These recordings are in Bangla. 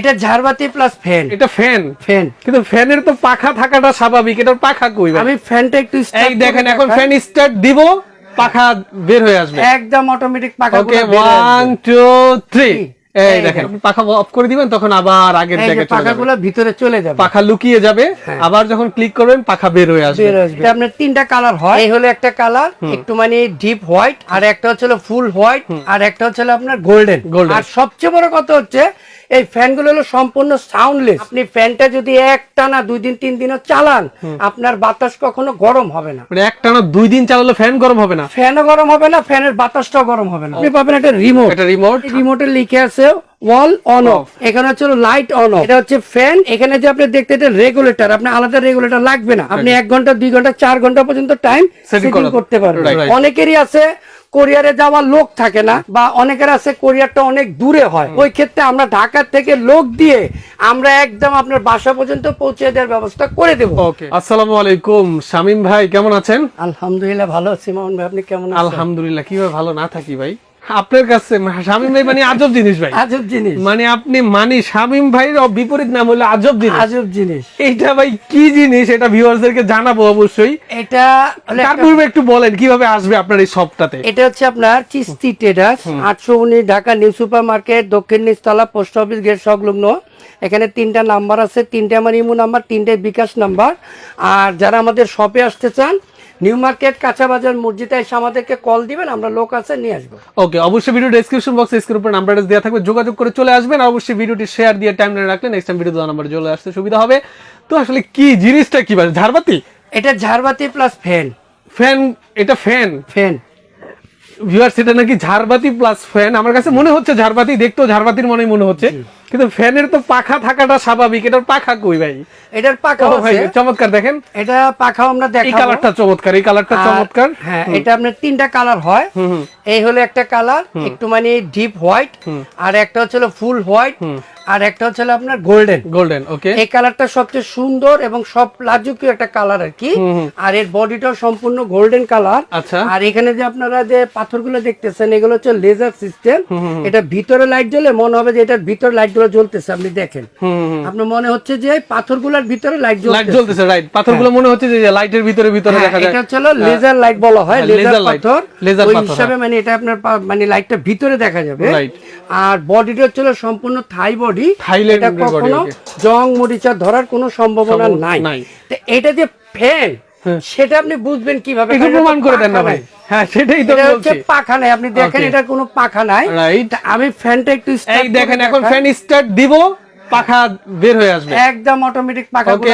এটা ঝাড়বাতি প্লাস ফ্যান এটা ফ্যান ফ্যান কিন্তু ফ্যানের তো পাখা থাকাটা স্বাভাবিক এটার পাখা কই আমি ফ্যানটা একটু এই দেখেন এখন ফ্যান স্টার্ট দিব পাখা বের হয়ে আসবে। একদম অটোমেটিক পাখা ওকে ওয়ান টু থ্রি এই এই দেখেন। পাখা অফ করে দিবেন তখন আবার আগের জায়গায় চলে যাবে। পাখাগুলো ভিতরে চলে যাবে। পাখা লুকিয়ে যাবে হ্যাঁ। আবার যখন ক্লিক করবেন পাখা বের হয়ে আসবে। এটা আপনার তিনটা কালার হয়। এই হলো একটা কালার একটু মানে ডিপ হোয়াইট আর একটা হচ্ছে ফুল হোয়াইট আর একটা হচ্ছে আপনার গোল্ডেন আর সবচেয়ে বড় কথা হচ্ছে এই ফ্যানগুলো হলো সম্পূর্ণ সাউন্ডলেস আপনি ফ্যানটা যদি একটা না দুই দিন তিন দিনও চালান আপনার বাতাস কখনো গরম হবে না। মানে একটানা দুই দিন চালালে ফ্যান গরম হবে না? ফ্যানও গরম হবে না ফ্যানের বাতাসটাও গরম হবে না। আপনি পাবেন একটা রিমোট এটা রিমোট রিমোটে লিখে আছে ওয়াল অন অফ এখানে হচ্ছে লাইট অন অফ এটা হচ্ছে ফ্যান এখানে যে আপনি দেখতে এটা রেগুলেটর আপনি আলাদা রেগুলেটর লাগবে না। আপনি এক ঘণ্টা দুই ঘণ্টা চার ঘণ্টা পর্যন্ত টাইম সেটিং করতে পারবেন. অনেকেরই আছে কোরিয়ারে যাওয়ার লোক থাকে না বা অনেকের আছে কোরিয়ারটা অনেক দূরে হয়। ওই ক্ষেত্রে আমরা ঢাকার থেকে লোক দিয়ে আমরা একদম আপনার বাসা পর্যন্ত পৌঁছে দেওয়ার ব্যবস্থা করে দেবো। ওকে। আসসালামু আলাইকুম। শামিম ভাই কেমন আছেন? আলহামদুলিল্লাহ ভালো আছি। মামুন ভাই আপনি কেমন আলহামদুলিল্লাহ কীভাবে ভালো? না থাকি ভাই। আপনার কাছে শামিম ভাই মানে আজব জিনিস ভাই। আজব জিনিস। মানে আপনি মানি শামিম ভাইয়ের বিপরীত নাম হলো আজব জিনিস। আজব জিনিস। এইটা ভাই কি জিনিস এটা ভিউয়ারদেরকে জানাব অবশ্যই। এটা তার পূর্বে একটু বলেন কীভাবে আসবে আপনার এই শপটাতে এটা হচ্ছে আপনার চিস্তি ট্রেডার্স আটশো উনিশ ঢাকা নিউ সুপার মার্কেট দক্ষিণ নিচতলা পোস্ট অফিস গেট সংলগ্ন। এখানে তিনটা নাম্বার আছে তিনটে আমার ইমো নাম্বার তিনটে বিকাশ নাম্বার। আর যারা আমাদের শপে আসতে চান নিউ মার্কেট কাঁচা বাজার মসজিদে এসে আমাদেরকে কল দিবেন আমরা লোক আছে নিয়ে আসব। ওকে অবশ্যই ভিডিও ডেসক্রিপশন বক্সে স্ক্রিন উপর নাম্বার দেওয়া থাকবে যোগাযোগ করে চলে আসবেন আর অবশ্যই ভিডিওটি শেয়ার দিয়ে টাইম রাখলে নেক্সট টাইম ভিডিও দেওয়া নাম্বার চলে আসতে সুবিধা হবে। তো আসলে কি জিনিসটা কি ঝাড়বাতি? এটা ঝাড়বাতি প্লাস ফ্যান ফ্যান এটা ফ্যান ফ্যান ভিউয়ার্স এটা নাকি ঝাড়বাতি প্লাস ফ্যান আমার কাছে মনে হচ্ছে ঝাড়বাতি দেখতেও ঝাড়বাতির মনে মনে হচ্ছে। কিন্তু ফ্যানের তো পাখা থাকাটা স্বাভাবিক। এটার পাখা কই ভাই? এটার পাখা ভাই চমৎকার দেখেন। এটা পাখাও আমরা এই কালারটা চমৎকার এই কালারটা চমৎকার। হ্যাঁ এটা আপনার তিনটা কালার হয়। এই হলো একটা কালার একটু মানে ডিপ হোয়াইট আর একটা হচ্ছে ফুল হোয়াইট আর একটা হচ্ছে আপনার গোল্ডেন গোল্ডেন ওকে এই কালারটা সবচেয়ে সুন্দর এবং সব লাজুকীয় একটা কালার আর কি। আর এর বডিটাও সম্পূর্ণ গোল্ডেন কালার আচ্ছা। আর এখানে যে আপনারা যে পাথরগুলো দেখতেছেন এগুলো হচ্ছে লেজার সিস্টেম এটা ভিতরে লাইট জ্বলে মনে হবে যে এটার ভিতরে লাইটগুলো জ্বলতেছে আপনি দেখেন। আপনার মনে হচ্ছে যে পাথরগুলোর ভিতরে লাইট লাইট জ্বলতেছে। রাইট পাথরগুলো মনে হচ্ছে যে লাইটের ভিতরে ভিতরে হ্যাঁ, দেখা যায়। এটা হচ্ছে লেজার লাইট বলা হয় হ্যাঁ, লেজার পাথর। ওই পাথর, হিসাবে মানে এটা আপনার মানে লাইটটা ভিতরে দেখা যাবে। Right. আর বডিটা হচ্ছে সম্পূর্ণ থাই বডি Thailand এটা কখনো জং মরিচা ধরার কোনো সম্ভাবনা নাই। এটা যে ফ্যান সেটা আপনি বুঝবেন কীভাবে প্রমাণ করে দেন না ভাই। হ্যাঁ সেটাই তো বলছি। পাখা নাই। আপনি দেখেন এটা কোনো পাখা নাই। আমি ফ্যানটা একটু এই দেখেন এখন ফ্যান স্টার্ট দিব পাখা বের হয়ে আসবে। একদম অটোমেটিক পাখা ওকে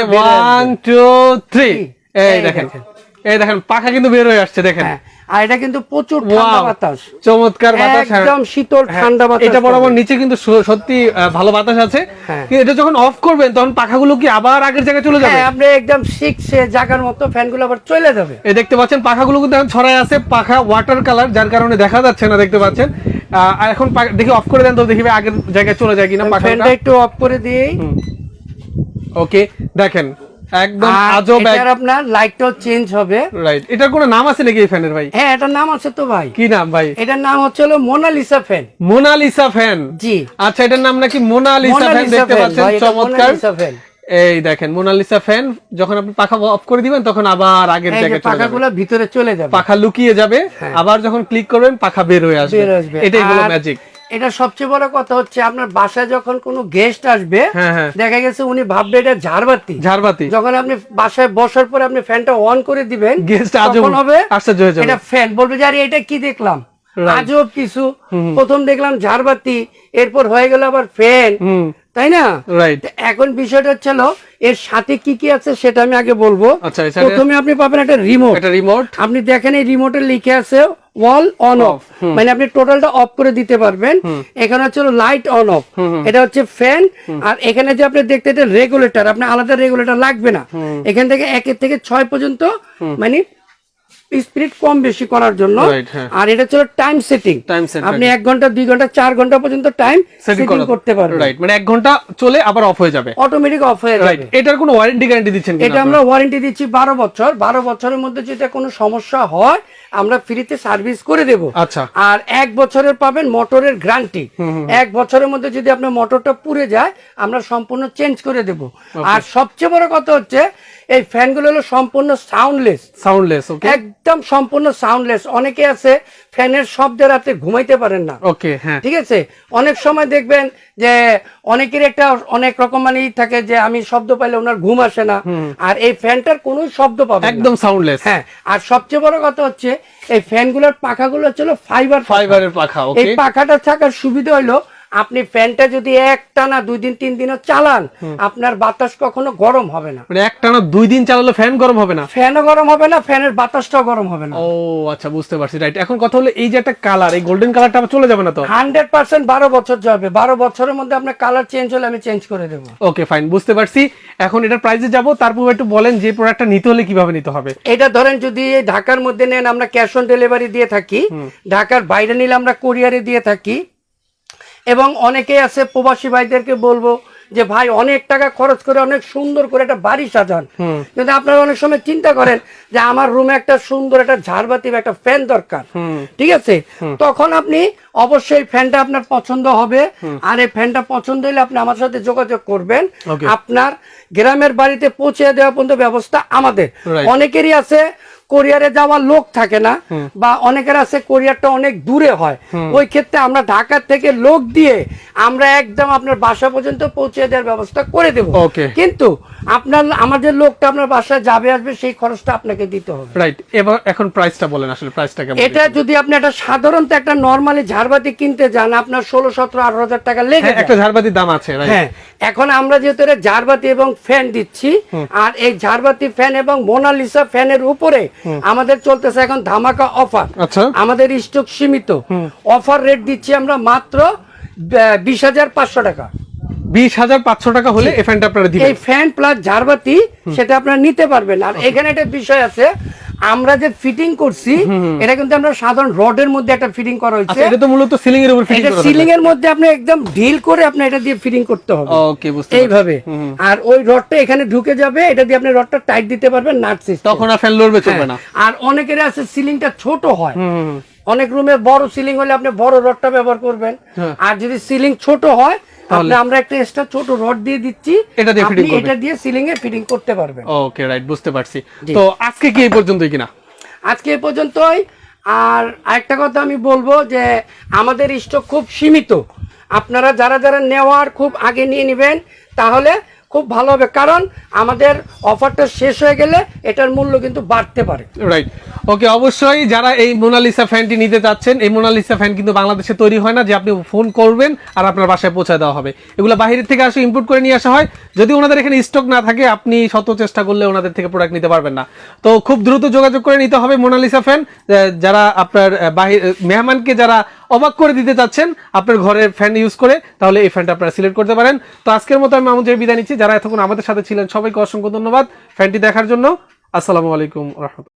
এই দেখেন। এই দেখেন পাখা কিন্তু বের হয়ে আসছে দেখেন। হ্যাঁ। আর এটা কিন্তু প্রচুর ঠান্ডা বাতাস। চমৎকার বাতাস। একদম শীতল হ্যাঁ, ঠান্ডা বাতাস এটা বরাবর নিচে কিন্তু সত্যি ভালো বাতাস আছে। হ্যাঁ। কিন্তু এটা যখন অফ করবেন তখন পাখাগুলো কি আবার আগের জায়গায় চলে যাবে? হ্যাঁ আপনি একদম শিখছে জায়গার মতো ফ্যানগুলো আবার চলে যাবে। এই দেখতে পাচ্ছেন পাখাগুলো কিন্তু এখন ছড়ায় আছে পাখা ওয়াটার কালার যার কারণে দেখা যাচ্ছে না দেখতে পাচ্ছেন। আহ, আর এখন দেখি অফ করে দেন তো দেখি আগের জায়গায় চলে যায় কিনা পাখাটা। একটু অফ করে দিই ওকে দেখেন। একদম আজব এটার আপনার লাইটটাও চেঞ্জ হবে। রাইট এটার কোনো নাম আছে নাকি এই ফ্যানের ভাই? হ্যাঁ এটার নাম আছে তো ভাই। কি নাম ভাই? এটার নাম হচ্ছে হলো Mona Lisa fan Mona Lisa fan জি। আচ্ছা এটার নাম নাকি মোনালিসা ফ্যান দেখতে পাচ্ছেন? চমৎকার। ফ্যান এই দেখেন মোনালিসা ফ্যান যখন আপনি পাখা অফ করে দিবেন তখন আবার আগের জায়গায় চলে পাখাগুলো ভিতরে চলে যাবে। পাখা লুকিয়ে যাবে আবার যখন ক্লিক করবেন পাখা বের হয়ে আসবে। এটাই হলো ম্যাজিক এটা সবচেয়ে বড় কথা হচ্ছে আপনার বাসায় যখন কোনো গেস্ট আসবে হ্যাঁ হ্যাঁ। দেখা গেছে উনি ভাববে এটা ঝাড়বাতি। ঝাড়বাতি। যখন আপনি বাসায় বসার পরে আপনি ফ্যানটা অন করে দিবেন গেস্ট তখন হবে আশ্চর্য হয়ে যাবে। এটা ফ্যান বলবে যে আরে এটা কি দেখলাম. আজব কিছু। প্রথম দেখলাম ঝাড়বাতি এরপর হয়ে গেল আবার ফ্যান তাই না? রাইট এখন বিষয়টা হচ্ছে এর সাথে কি কি আছে সেটা আমি আগে বলব। আচ্ছা প্রথমে আপনি পাবেন একটা রিমোট একটা রিমোট আপনি দেখেন এই রিমোটে লিখে আছে ওয়াল অন অফ মানে আপনি টোটালটা অফ করে দিতে পারবেন। এখানে হচ্ছে লাইট অন অফ এটা হচ্ছে ফ্যান আর এখানে যে আপনি দেখতে এটা রেগুলেটর আপনি আলাদা রেগুলেটর লাগবে না। এখান থেকে একের থেকে ছয় পর্যন্ত মানে স্পিড কম বেশি করার জন্য। হ্যাঁ। আর এটা ছিল টাইম সেটিং আপনি এক ঘণ্টা দুই ঘণ্টা চার ঘণ্টা পর্যন্ত টাইম সেটিং করতে পারবেন। রাইট মানে এক ঘণ্টা চলে আবার অফ হয়ে যাবে। অটোমেটিক অফ হয়ে যাবে। এটার কোনো ওয়ারেন্টি গ্যারান্টি দিচ্ছেন এটা আমরা ওয়ারেন্টি দিচ্ছি বারো বছর। বারো বছরের মধ্যে যদি কোনো সমস্যা হয় আমরা ফ্রিতে সার্ভিস করে দেব। আচ্ছা। আর এক বছরের পাবেন মোটরের গ্যারান্টি এক বছরের মধ্যে যদি আপনার মোটরটা পুড়ে যায় আমরা সম্পূর্ণ চেঞ্জ করে দেব। আর সবচেয়ে বড় কথা হচ্ছে এই ফ্যানগুলো হলো সম্পূর্ণ সাউন্ডলেস সাউন্ডলেস ওকে একদম সম্পূর্ণ সাউন্ডলেস অনেকে আছে ফ্যানের শব্দে রাতে ঘুমাইতে পারেন না। ওকে হ্যাঁ। ঠিক আছে? অনেক সময় দেখবেন যে অনেকের একটা অনেক রকম মানে থাকে যে আমি শব্দ পাইলে ওনার ঘুম আসে না। আর এই ফ্যানটার কোনো শব্দ পাবেন না। একদম সাউন্ডলেস হ্যাঁ আর সবচেয়ে বড় কথা হচ্ছে এই ফ্যানগুলোর পাখাগুলো ছিল ফাইবার ফাইবারের পাখা। এই পাখাটা থাকার সুবিধা হলো আপনি ফ্যানটা যদি একটা না দুই দিন তিন দিনও চালান আপনার বাতাস কখনো গরম হবে না। মানে একটানা দুই দিন চালালে ফ্যান গরম হবে না? ফ্যানও গরম হবে না ফ্যানের বাতাসটাও গরম হবে না। ও আচ্ছা বুঝতে পারছি। রাইট এখন কথা হলো এই যে একটা কালার এই গোল্ডেন কালারটা আবার চলে যাবে না তো? হান্ড্রেড পার্সেন্ট বারো বছর যাবে। বারো বছরের মধ্যে আপনার কালার চেঞ্জ হলে আমি চেঞ্জ করে দেবো। ওকে ফাইন বুঝতে পারছি। এখন এটার প্রাইসে যাব তারপর একটু বলেন যে প্রোডাক্টটা নিতে হলে কীভাবে নিতে হবে। এটা ধরেন যদি ঢাকার মধ্যে নেন আমরা ক্যাশ অন ডেলিভারি দিয়ে থাকি ঢাকার বাইরে নিলে আমরা কোরিয়ারে দিয়ে থাকি এবং অনেকেই আছে প্রবাসী ভাইদেরকে বলব যে ভাই অনেক টাকা খরচ করে অনেক সুন্দর করে একটা বাড়ি সাজান। কিন্তু আপনারা অনেক সময় চিন্তা করেন যে আমার রুমে একটা সুন্দর একটা ঝাড়বাতি বা একটা ফ্যান দরকার। ঠিক আছে? তখন আপনি অবশ্যই ফ্যানটা আপনার পছন্দ হবে। আর এই ফ্যানটা পছন্দ হলে আপনি আমার সাথে যোগাযোগ করবেন। আপনার গ্রামের বাড়িতে পৌঁছে দেওয়া পর্যন্ত ব্যবস্থা আমাদের। অনেকেরই আছে কোরিয়ারে যাওয়ার লোক থাকে না বা অনেকের আছে কোরিয়ারটা অনেক দূরে হয়। ওই ক্ষেত্রে আমরা ঢাকা থেকে লোক দিয়ে আমরা একদম আপনার বাসা পর্যন্ত পৌঁছে দেওয়ার ব্যবস্থা করে দেব। কিন্তু আপনার আমাদের লোকটা আপনার বাসায় যাবে আসবে সেই খরচটা আপনাকে দিতে হবে। রাইট এবার এখন প্রাইসটা বলেন আসলে প্রাইসটা কেমন এটা যদি আপনি একটা সাধারণত একটা নরমালি ঝাড়বাতি কিনতে যান আপনার ষোলো সতেরো আঠারো হাজার টাকা লেগে হ্যাঁ, একটা ঝাড়বাতির দাম আছে রাইট হ্যাঁ। এখন আমরা যেহেতু এটা ঝাড়বাতি এবং ফ্যান দিচ্ছি আর এই ঝাড়বাতি ফ্যান এবং মোনালিসা ফ্যানের উপরে আমাদের চলতেছে এখন ধামাকা অফার। আচ্ছা। আমাদের স্টক সীমিত। অফার রেট দিচ্ছি আমরা মাত্র বিশ হাজার পাঁচশো টাকা। বিশ হাজার পাঁচশো টাকা হলে এই ফ্যানটা আপনারা দিবেন। এই ফ্যান প্লাস ঝাড়বাতি সেটা আপনারা নিতে পারবেন। আর এখানে একটা বিষয় আছে আমরা যে ফিটিং করছি এটা কিন্তু আমরা সাধারণ রডের মধ্যে একটা ফিটিং করা হয়েছে। আচ্ছা এটা তো মূলত সিলিং এর উপর ফিটিং করা সিলিং এর মধ্যে আপনি একদম ঢিল করে আপনি এটা দিয়ে ফিটিং করতে হবে। ওকে বুঝতে। এইভাবে। আর ওই রডটা এখানে ঢুকে যাবে এটা দিয়ে আপনি রডটা টাইট দিতে পারবেন নাট সিস্টেম তখন আর ফ্যান লড়বে চলবে না। আর অনেকের আছে সিলিংটা ছোট হয়। অনেক রুমে বড় সিলিং হলে আপনি বড় রডটা ব্যবহার করবেন। হ্যাঁ। আর যদি সিলিং ছোট হয় তাহলে আমরা একটা এক্সট্রা ছোট রড দিয়ে দিচ্ছি। এটা দিয়ে আপনি এটা দিয়ে সিলিং এ ফিটিং করতে পারবেন। ওকে রাইট বুঝতে পারছি। তো আজকে কি এই পর্যন্তই কিনা? আজকে এ পর্যন্তই। আর আরেকটা কথা আমি বলব যে আমাদের স্টক খুব সীমিত। আপনারা যারা যারা নেওয়ার খুব আগে নিয়ে নেবেন তাহলে খুব ভালো হবে। কারণ আমাদের অফারটা শেষ হয়ে গেলে এটার মূল্য কিন্তু বাড়তে পারে। রাইট ওকে অবশ্যই যারা এই মোনালিসা ফ্যানটি নিতে চাচ্ছেন, এই মোনালিসা ফ্যান কিন্তু বাংলাদেশে তৈরি হয় না, যে আপনি ফোন করবেন আর আপনার বাসায় পৌঁছে দেওয়া হবে। এগুলো বাইরের থেকে আসে ইম্পোর্ট করে নিয়ে আসা হয়। যদি ওনাদের এখানে স্টক না থাকে, আপনি শত চেষ্টা করলে ওনাদের থেকে প্রোডাক্ট নিতে পারবেন না। তো খুব দ্রুত যোগাযোগ করে নিতে হবে মোনালিসা ফ্যান যারা আপনার বাহির মেহমানকে যারা অবাক করে দিতে চাচ্ছেন আপনার ঘরের ফ্যান ইউজ করে, তাহলে এই ফ্যানটা আপনারা সিলেক্ট করতে পারেন। তো আজকের মতো আমি আমাদের বিদায় নিচ্ছি। যারা এতক্ষণ আমাদের সাথে ছিলেন, সবাইকে অসংখ্য ধন্যবাদ ফ্যানটি দেখার জন্য। আসসালামু আলাইকুম রহমতুল্লাহ।